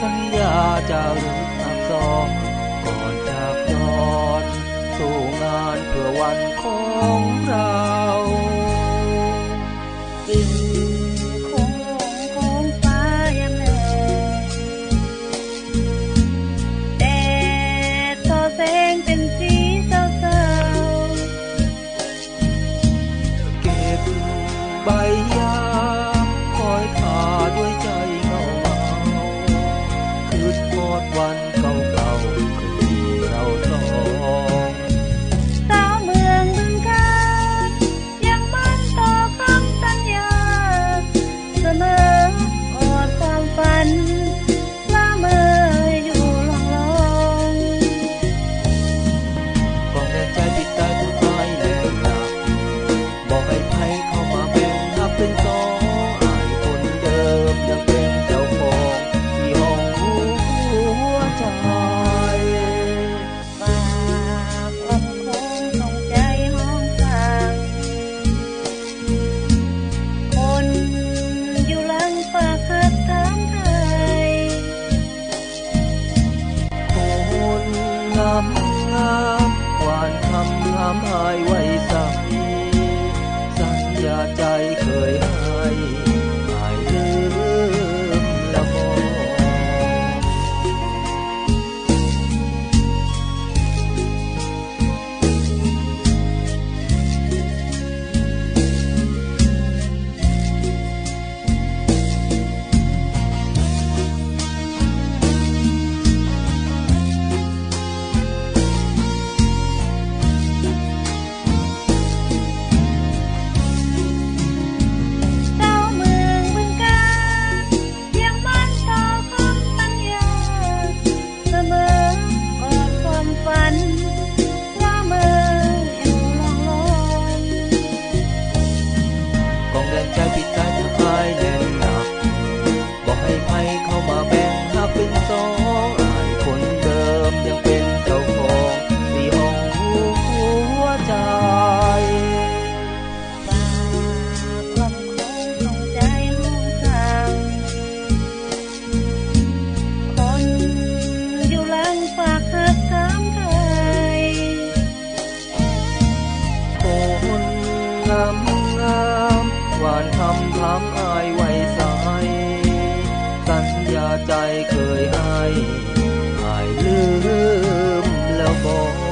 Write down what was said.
สัญญาจะลึกอักษรก่อนจากยอด สู่งานเพื่อวันของเราสิ่งของของฟ้มแแต่ต่อแสงเป็นสีเศร้าเก็บใบยาคอยขาด้วยใจางามหวานคำถำมอายไว้สายสัญญาใจเคยให้อายลืมแล้วบอก